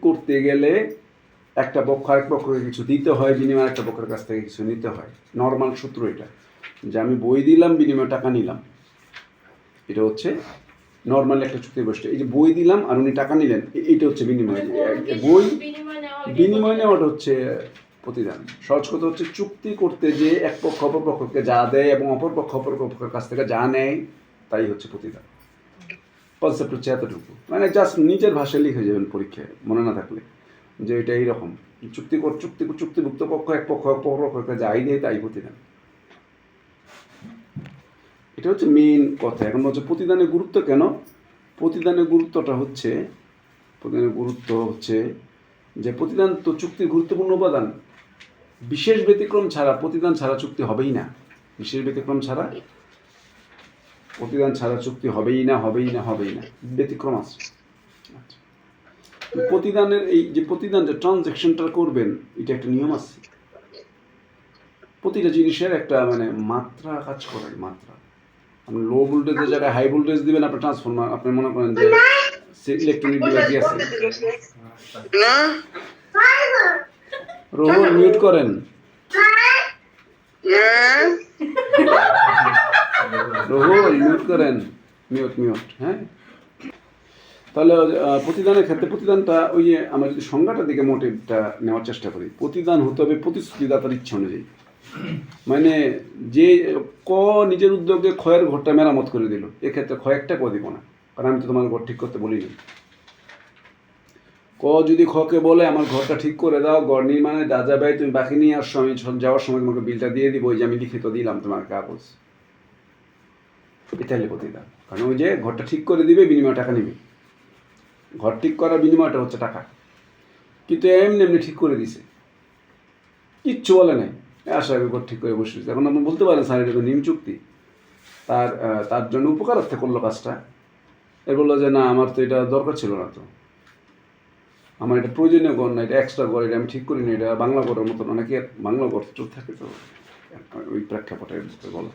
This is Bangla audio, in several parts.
করতে গেলে একটা পক্ষ আরেক পক্ষকে কিছু দিতে হয় বিনিময়ে একটা পক্ষের কাছ থেকে কিছু নিতে হয়। নর্মাল সূত্র এটা। যে আমি বই দিলাম বিনিময়ে টাকা নিলাম। এটা হচ্ছে নর্মাল একটা চুক্তি বৈশিষ্ট্য। এই যে বই দিলাম আর উনি টাকা নিলেন এ- এইটা হচ্ছে বিনিময়। বই বিনিময় নেওয়াটা হচ্ছে প্রতিদান। সহজ কথা হচ্ছে চুক্তি করতে যে এক পক্ষ অপর পক্ষকে যা দেয় এবং অপর পক্ষ অপর পক্ষের কাছ থেকে যা নেয় তাই হচ্ছে প্রতিদান। কনসেপ্ট হচ্ছে এতটুকু। মানে জাস্ট নিজের ভাষায় লিখে যাবেন পরীক্ষায়, মনে না থাকলে, যে এটা এইরকম। চুক্তি চুক্তি চুক্তিভুক্ত পক্ষ, এক পক্ষ অপর পক্ষকে যাই দেয় তাই প্রতিদান। এটা হচ্ছে মেইন কথা। এখন হচ্ছে প্রতিদানের গুরুত্ব কেন? প্রতিদানের গুরুত্বটা হচ্ছে, প্রতিদানের গুরুত্ব হচ্ছে যে প্রতিদান তো চুক্তির গুরুত্বপূর্ণ উপাদান। বিশেষ ব্যতিক্রম ছাড়া, প্রতিদান ছাড়া চুক্তি হবেই না। বিশেষ ব্যতিক্রম ছাড়া প্রতিদান ছাড়া চুক্তি হবেই না হবেই না হবেই না। ব্যতিক্রম আছে। আচ্ছা। প্রতিদানের এই যে প্রতিদান যে ট্রানজ্যাকশনটা করবেন এটা একটা নিয়ম আছে? প্রতিটা জিনিসের একটা মানে মাত্রা কাজ করে মাত্রা। আপনি লো ভোল্টেজের জায়গায় হাই ভোল্টেজ দিবেন আপনার ট্রান্সফরমার আপনি মনে করেন যে ইলেকট্রনিক ডিভাইস আছে। না। রোহন মিউট করেন। মিউট করেন। মিউট মিউট হ্যাঁ? তাহলে প্রতিদানের ক্ষেত্রে প্রতিদানটা ওই যে আমরা যদি সংজ্ঞাটা দিকে মোটিভটা নেওয়ার চেষ্টা করি, প্রতিদান হতে হবে প্রতিশ্রুতিদাতার ইচ্ছা অনুযায়ী। মানে যে ক নিজের উদ্যোগে ক্ষয়ের ঘরটা মেরামত করে দিল, এক্ষেত্রে ক্ষয় একটা ক দিব না, কারণ আমি তো তোমার ঘর ঠিক করতে বলিনি। ক যদি খকে বলে, আমার ঘরটা ঠিক করে দাও, ঘর নির্মাণে যা যা ব্যয়, তুমি বাকি নিয়ে আসছো আমি যাওয়ার সময় তোমাকে বিলটা দিয়ে দিব, ওই যে আমি লিখিত দিলাম তোমার কাগজ। এটা হলে প্রতিদান কারণ ওই যে ঘরটা ঠিক করে দিবে, বিনিময় টাকা নিবে। ঘর ঠিক করার বিনিময়টা হচ্ছে টাকা। কিন্তু এমনি এমনি ঠিক করে দিছে। কিচ্ছু বলে নাই। আশা করি ঘর ঠিক করে বসে। এখন আপনি বলতে পারেন, স্যার, এটা নিম চুক্তি। তার তার জন্য উপকার উপকারার্থে করল কাজটা। এ বলল যে, না, আমার তো এটা দরকার ছিল না তো। আমার এটা প্রয়োজনীয় ঘর না, এটা এক্সট্রা ঘর, এটা আমি ঠিক করিনি এটা বাংলা ঘরের মতন অনেকে বাংলা ঘর থাকে তো। ওই প্রেক্ষাপটে বলো।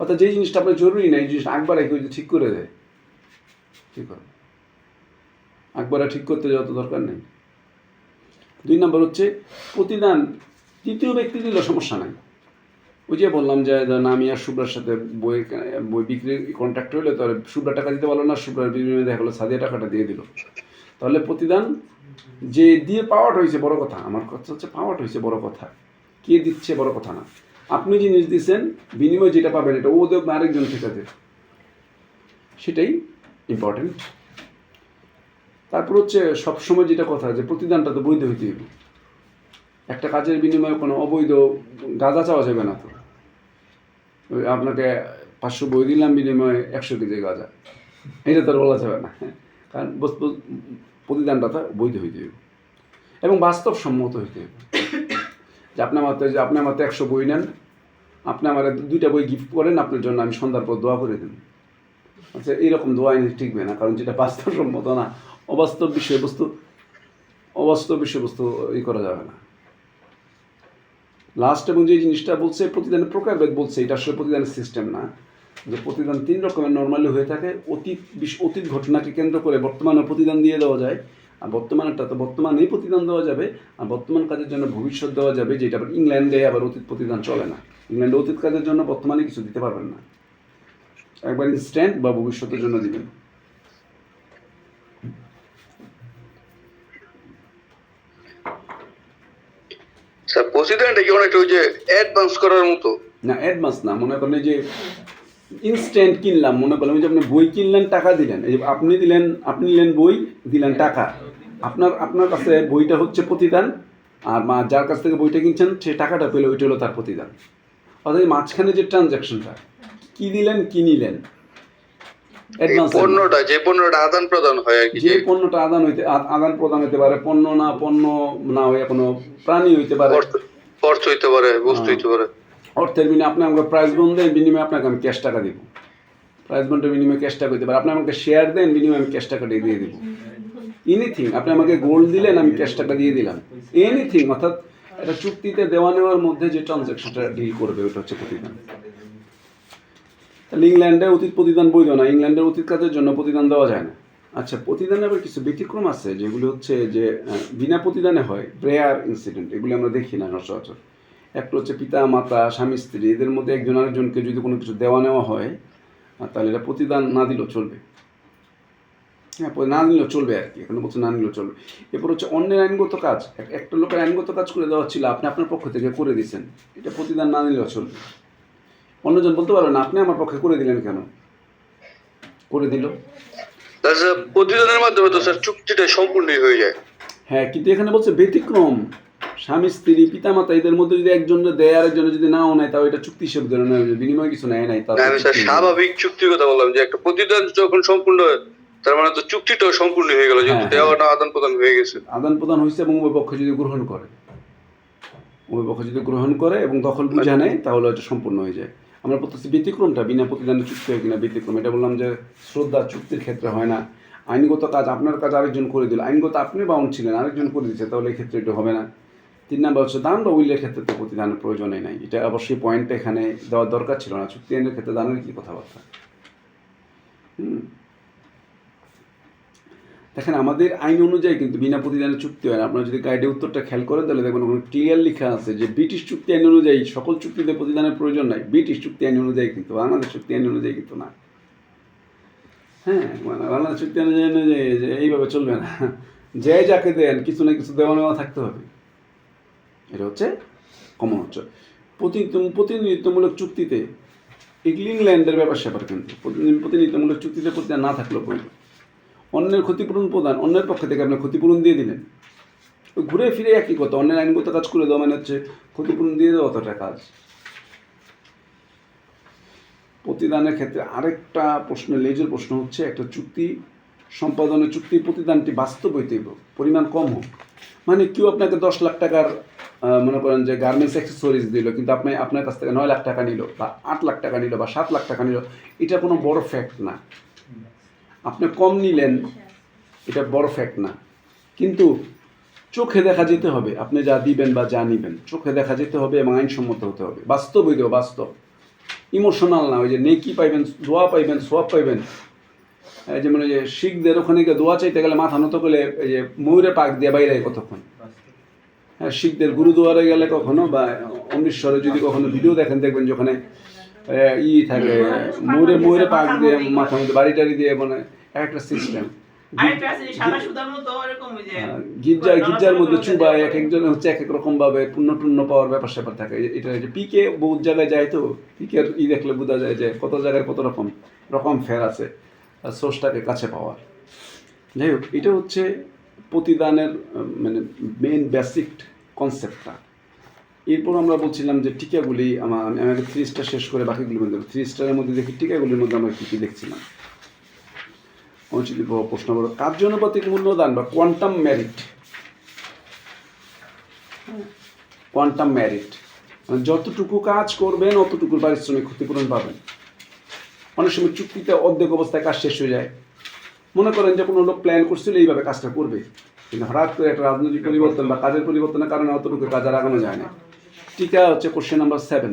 অর্থাৎ যে জিনিসটা আপনার জরুরি না, এই জিনিসটা একবার কেউ যদি ঠিক করে দেয়। ঠিক করে? একবারে ঠিক করতে যাওয়া তো দরকার নেই। দুই নম্বর হচ্ছে প্রতিদান, তৃতীয় ব্যক্তি দিলে সমস্যা নাই। ওই যে বললাম যে, ধরেন আমি আর শুভ্রার সাথে বই বই বিক্রির কন্ট্যাক্ট হইলে তাহলে শুভ্রা টাকা দিতে পারল না, শুভ্রার বিনিময়ে দেখা গেলো সাদিয়া টাকাটা দিয়ে দিল। তাহলে প্রতিদান যে দিয়ে পাওয়াটা হয়েছে বড় কথা, আমার কথা হচ্ছে পাওয়াটা হয়েছে বড় কথা। কে দিচ্ছে বড় কথা না? আপনি জিনিস দিচ্ছেন বিনিময় যেটা পাবেন এটা, ও দেব আরেকজন ঠিকাতে। সেটাই ইম্পর্টেন্ট তারপর হচ্ছে, সবসময় যেটা কথা, যে প্রতিদানটা তো বৈধ হইতে হবে। একটা কাজের বিনিময়ে কোনো অবৈধ গাঁজা চাওয়া যাবে না তো। আপনাকে পাঁচশো বই দিলাম, বিনিময়ে একশো কেজি গাঁজা। এটা তো আর বলা যাবে না। হ্যাঁ কারণ বস্তু প্রতিদানটা তো বৈধ হইতে হবে। এবং বাস্তবসম্মত হইতে হবে। যে আপনি আমার যে আপনি আমার তো একশো বই নেন, আপনি আমার দুইটা বই গিফট করেন, আপনার জন্য আমি সন্ধ্যার পর দোয়া করে দিন আচ্ছা এইরকম দোয়া এনে টিকবে না, কারণ যেটা বাস্তবসম্মত না, অবাস্তব বিষয়বস্তু অবাস্তব বিষয়বস্তু ই করা যাবে না। লাস্ট এবং যে জিনিসটা বলছে, প্রতিদানের প্রকারভেদ বলছে, এটা আসলে প্রতিদানের সিস্টেম না। যে প্রতিদান তিন রকমের নর্মালি হয়ে থাকে, অতীত অতীত ঘটনাকে কেন্দ্র করে বর্তমানে প্রতিদান দিয়ে দেওয়া যায়। আর বর্তমানেরটা তো বর্তমানেই প্রতিদান দেওয়া যাবে আর বর্তমান কাজের জন্য ভবিষ্যৎ দেওয়া যাবে যেটা আবার ইংল্যান্ডে আবার অতীত প্রতিদান চলে না। ইংল্যান্ডে অতীত কাজের জন্য বর্তমানে কিছু দিতে পারবেন না। একবার ইনস্ট্যান্ট বা ভবিষ্যতের জন্য দিবেন। স্যার প্রসিডেন্ট কি অনেকটা ওই যে অ্যাডভান্স করার মতো? না অ্যাডভান্স না মনে করেন যে ইনস্ট্যান্ট কিনলাম মনে করলাম যে আপনি বই কিনলেন টাকা দিলেন। এই আপনি দিলেন আপনি নিলেন বই দিলেন টাকা। আপনার আপনার কাছে বইটা হচ্ছে প্রতিদান আর মা যার কাছ থেকে বইটা কিনছেন সে টাকাটা পেলে ওইটা হলো তার প্রতিদান। অর্থাৎ মাঝখানে যে ট্রানজ্যাকশনটা কি দিলেন কি নিলেন? পণ্যটা যে পণ্যটা আদান প্রদান হয় যে পণ্যটা আদান হইতে আদান প্রদান হইতে পারে পণ্য না পণ্য না হয়ে কোনো প্রাণী হইতে পারে। অর্থ হইতে পারে বস্তু হইতে পারে। অর্থের বিনিময়ে আপনি আমাকে বন্ড দেন, বিনিময়ে আপনাকে আমি ক্যাশ টাকা দিব। প্রাইস বন্ডের বিনিময়ে ক্যাশ টাকা দিতে পারে আপনি আমাকে শেয়ার দেন, বিনিময়ে আমি ক্যাশ টাকা দিয়ে দিব। এনিথিং আপনি আমাকে গোল্ড দিলেন, আমি ক্যাশ টাকা দিয়ে দিলাম। এনিথিং অর্থাৎ একটা চুক্তিতে দেওয়া নেওয়ার মধ্যে যে ট্রানজ্যাকশনটা ডিল করবে, ওটা হচ্ছে প্রতিদান। তাহলে ইংল্যান্ডে অতীত প্রতিদান বৈধ না ইংল্যান্ডের অতীত কাজের জন্য প্রতিদান দেওয়া যায় না। আচ্ছা প্রতিদানে আবার কিছু ব্যতিক্রম আছে, যেগুলো হচ্ছে যে বিনা প্রতিদানে হয় প্রেয়ার ইনসিডেন্ট এগুলো আমরা দেখি না সচরাচর একটা হচ্ছে পিতা মাতা স্বামী স্ত্রী এদের মধ্যে একজন আরেকজনকে যদি কোনো কিছু দেওয়া নেওয়া হয় তাহলে এটা প্রতিদান না দিলেও চলবে। হ্যাঁ না নিলেও চলবে আর কি এখানে বলছে না নিলেও চলবে। এরপর হচ্ছে অন্যের আইনগত কাজ একটা লোকের আইনগত কাজ করে দেওয়া ছিল আপনি আপনার পক্ষ থেকে করে দিয়েছেন এটা প্রতিদান না নিলেও চলবে। অন্যজন বলতে পারবেন আপনি আমার পক্ষে করে দিলেন কেন? করে দিল। প্রতিদানের মাধ্যমে তো স্যার চুক্তিটা সম্পূর্ণই হয়ে যায়। হ্যাঁ কিন্তু এখানে বলছে ব্যতিক্রম। স্বামী স্ত্রী পিতামাতা এদের মধ্যে যদি একজন দেয় আরেকজনে যদি নাও নেয় তাও এটা চুক্তি হিসেবে ধরে নেয় বিনিময় কিছু নেয় নাই তার আমি স্বাভাবিক চুক্তির কথা বললাম যে একটা প্রতিদান যখন সম্পূর্ণ হয় তার মানে তো চুক্তিটাও সম্পূর্ণ হয়ে গেল যেহেতু হ্যাঁ, দেওয়া না আদান প্রদান হয়ে গেছে। আদান প্রদান হয়েছে এবং উভয় পক্ষ যদি গ্রহণ করে। উভয় পক্ষ যদি গ্রহণ করে এবং দখল বুঝে নেয় তাহলে এটা সম্পূর্ণ হয়ে যায়। আমরা বলতেছি ব্যতিক্রমটা বিনা প্রতিদানে চুক্তি হয় কিনা ব্যতিক্রম এটা বললাম যে শ্রদ্ধা চুক্তির ক্ষেত্রে হয় না। আইনগত কাজ আপনার কাজ আরেকজন করে দিল। আইনগত আপনি বাউন্ড ছিলেন আরেকজন করে দিচ্ছে তাহলে এই ক্ষেত্রে এটা হবে না। তিন নাম্বার হচ্ছে দান বা উইলের ক্ষেত্রে তো প্রতিদানের প্রয়োজনই নাই। এটা অবশ্যই পয়েন্টটা এখানে দেওয়ার দরকার ছিল না। চুক্তি আইনের ক্ষেত্রে দানের কি কথাবার্তা? হুম। দেখেন, আমাদের আইন অনুযায়ী কিন্তু বিনা প্রতিদানে চুক্তি হয় না। আপনারা যদি গাইডে উত্তরটা খেয়াল করেন, তাহলে দেখবেন ওখানে ক্লিয়ার লেখা আছে যে ব্রিটিশ চুক্তি আইন অনুযায়ী সকল চুক্তিতে প্রতিদানের প্রয়োজন নাই। ব্রিটিশ চুক্তি আইন অনুযায়ী কিন্তু, বাংলাদেশ চুক্তি আইন অনুযায়ী কিন্তু না। হ্যাঁ মানে বাংলাদেশ চুক্তি আইন অনুযায়ী যে এইভাবে চলবে না। যে যাকে দেন, কিছু না কিছু দেওয়া নেওয়া থাকতে হবে। এটা হচ্ছে কমন হচ্ছে প্রতিনিধিত্ব- প্রতিনিধিত্বমূলক চুক্তিতে এগুলি ইংল্যান্ডের ব্যাপার স্যাপার কিন্তু। প্রতিনি- প্রতিনিধিত্বমূলক চুক্তিতে প্রতিদান না থাকলেও প্রয়োজন। অন্যের ক্ষতিপূরণ প্রদান অন্যের পক্ষ থেকে আপনি ক্ষতিপূরণ দিয়ে দিলেন। ঘুরে ফিরে একই কথা, অন্যের আইনগত কাজ করে দেওয়া মানে হচ্ছে ক্ষতিপূরণ দিয়ে দেওয়া অতটা কাজ। প্রতিদানের ক্ষেত্রে আরেকটা প্রশ্ন লেজের প্রশ্ন হচ্ছে একটা চুক্তি, সম্পাদনের চুক্তি প্রতিদানটি বাস্তব হইতে পরিমাণ কম হোক। মানে কেউ আপনাকে দশ লাখ টাকার মনে করেন যে গার্মেন্টস অ্যাক্সেসরিজ দিল, কিন্তু আপনি, আপনার কাছ থেকে নয় লাখ টাকা নিল, বা আট লাখ টাকা নিল, বা সাত লাখ টাকা নিল, এটা কোনো বড় ফ্যাক্ট না। আপনি কম নিলেন, এটা বড় ফ্যাক্ট না। কিন্তু চোখে দেখা যেতে হবে, আপনি যা দিবেন বা যা নিবেন, চোখে দেখা যেতে হবে এবং আইনসম্মত হতে হবে। বাস্তব হইতে বাস্তব। ইমোশনাল না, ওই যে নেকি পাইবেন, দোয়া পাইবেন সোয়াব পাইবেন। যেমন ওই যে শিখদের ওখানে গিয়ে দোয়া চাইতে গেলে মাথা নত করলে, এই যে ময়ূরে পাক দিয়ে বাইরে কতক্ষণ? শিখদের গুরুদুয়ারে গেলে কখনো বা অমৃতসরে যদি কখনো ভিডিও দেখেন দেখবেন যেখানে ই থাকে ময়ূরে ময়ূরে পাক দিয়ে মাথার মধ্যে বাড়ি টাড়ি দিয়ে মানে একটা সিস্টেম আরেকটা আছে সাদা সুতার মতো ওরকম ওই যে গির্জার গির্জার মধ্যে চুবায় এক একজন হচ্ছে এক এক রকম ভাবে পূর্ণ টুণ্য পাওয়ার ব্যাপার স্যাপার থাকে। এটা যে পিকে বহুত জায়গায় যায় তো পিকের ই দেখলে বোঝা যায় যে কত জায়গায় কত রকম রকম ফের আছে সোর্সটাকে কাছে পাওয়ার। যাই হোক এটা হচ্ছে প্রতিদানের মানে মেন বেসিক কনসেপ্টটা। এরপর আমরা বলছিলাম যে টিকাগুলি আমার আমি আমাকে থ্রি স্টার শেষ করে বাকিগুলি বলতে থ্রি স্টারের মধ্যে দেখি, টিকাগুলির মধ্যে আমরা কী কী দেখছিলাম? অনুচিত প্রশ্ন বলো কার্যানুপাতিক মূল্যদান বা কোয়ান্টাম ম্যারিট কোয়ান্টাম ম্যারিট যতটুকু কাজ করবেন, অতটুকুর পারিশ্রমিক ক্ষতিপূরণ পাবেন। অনেক সময় চুক্তিতে অর্ধেক অবস্থায় কাজ শেষ হয়ে যায়। মনে করেন যে কোনো লোক প্ল্যান করছিল, এইভাবে কাজটা করবে। কিন্তু হঠাৎ করে একটা রাজনৈতিক পরিবর্তন বা কাজের পরিবর্তনের কারণে অতটুকু কাজ আর আগানো যায় না। টিকা হচ্ছে কোশ্চেন নাম্বার সেভেন